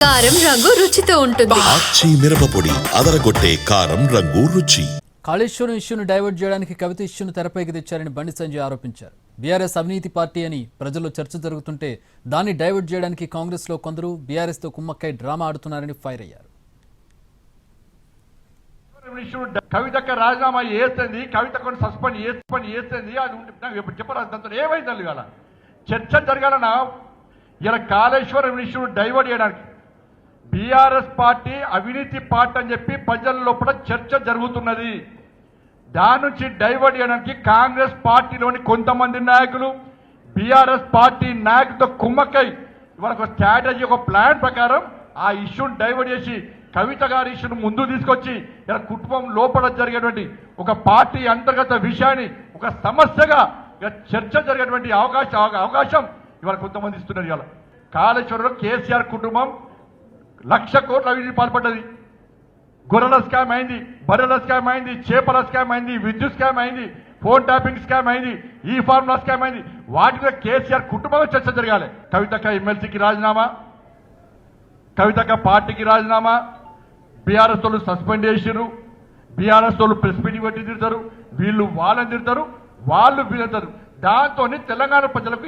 కారం రంగు రుచితో ఉంటుంది. ఆచి మిరపపొడి అదరగొట్టే కారం రంగు రుచి. కాళేశ్వరం ఇష్యూను డైవర్ట్ చేయడానికి కవిత ఇష్యూను తెరపైకి తెచ్చారని బండి సంజయ్ ఆరోపించారు. బీఆర్ఎస్ అవినీతి పార్టీ అని ప్రజల్లో చర్చ జరుగుతుంటే దాన్ని డైవర్ట్ చేయడానికి కాంగ్రెస్లో కొందరు బీఆర్ఎస్తో కుమ్మక్కై డ్రామా ఆడుతున్నారని ఫైర్ అయ్యారు. ఇష్యూ కవితక్క రాజీనామా చేస్తుంది కవితకు సస్పెండ్ చేసుకొని చేస్తుంది అది చెప్పరాదు దాంతో ఏమైంది కదా చర్చ జరగాలన్నా ఇలా కాళేశ్వరం ఇష్యూ డైవర్ట్ చేయడానికి బీఆర్ఎస్ పార్టీ అవినీతి పార్టీ అని చెప్పి ప్రజల లోపల చర్చ జరుగుతున్నది. దాని నుంచి డైవర్ట్ చేయడానికి కాంగ్రెస్ పార్టీలోని కొంతమంది నాయకులు బీఆర్ఎస్ పార్టీ నాయకులతో కుమ్మక్కై ఇవాళ ఒక స్ట్రాటజీ ఒక ప్లాన్ ప్రకారం ఆ ఇష్యూని డైవర్ట్ చేసి కవిత గారి ఇష్యూను ముందు తీసుకొచ్చి ఇలా కుటుంబం లోపల జరిగేటువంటి ఒక పార్టీ అంతర్గత విషయాన్ని ఒక సమస్యగా చర్చ జరిగేటువంటి అవకాశం అవకాశం ఇవాళ కొంతమంది ఇస్తున్నారు ఇవాళ. కాళేశ్వరంలో కేసీఆర్ కుటుంబం లక్ష కోట్ల అవినీతి పాల్పడ్డది. గొర్రెల స్కామ్ అయింది బర్రెల స్కామ్ అయింది చేపల స్కామ్ అయింది విద్యుత్ స్కామ్ అయింది ఫోన్ ట్యాపింగ్ స్కామ్ అయింది ఈ ఫార్ములా స్కామ్ అయింది. వాటి మీద కేసీఆర్ కుటుంబంలో చర్చ జరగాలి. కవితక్క ఎమ్మెల్సీకి రాజీనామా? కవితక్క పార్టీకి రాజీనామా? బీఆర్ఎస్ తోళ్ళు సస్పెండ్ చేసిర్రు. బీఆర్ఎస్ తోళ్ళు ప్రెస్ మీటింగ్ పెట్టి తిడతారు. వీళ్ళు వాళ్ళని తిడతారు వాళ్ళు వీళ్ళు దాంతో తెలంగాణ ప్రజలకు